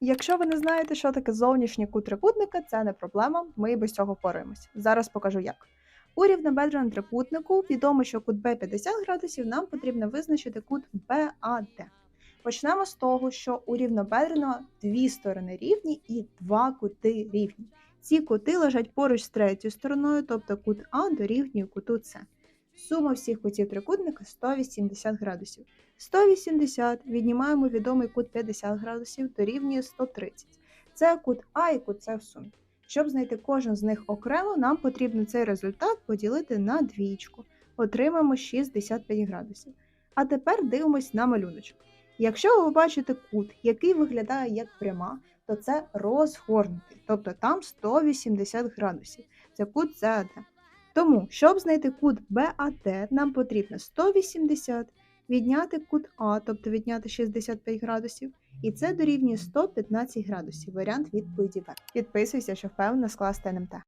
Якщо ви не знаєте, що таке зовнішній кут трикутника, це не проблема, ми і без цього впораємось. Зараз покажу як. У рівнобедреному трикутнику відомо, що кут Б 50 градусів, нам потрібно визначити кут БАД. Почнемо з того, що у рівнобедреного дві сторони рівні і два кути рівні. Ці кути лежать поруч з третьою стороною, тобто кут А дорівнює куту С. Сума всіх кутів трикутника 180 градусів. 180 віднімаємо відомий кут 50 градусів дорівнює 130. Це кут А і кут С в сумі. Щоб знайти кожен з них окремо, нам потрібно цей результат поділити на двічку. Отримаємо 65 градусів. А тепер дивимось на малюночок. Якщо ви бачите кут, який виглядає як пряма, то це розгорнутий, тобто там 180 градусів. Це кут ЗАД. Тому, щоб знайти кут БАТ, нам потрібно 180 відняти кут А, тобто відняти 65 градусів, і це дорівнює 115 градусів. Варіант відповіді В. Підписуйся, щоб впевнено скласти НМТ.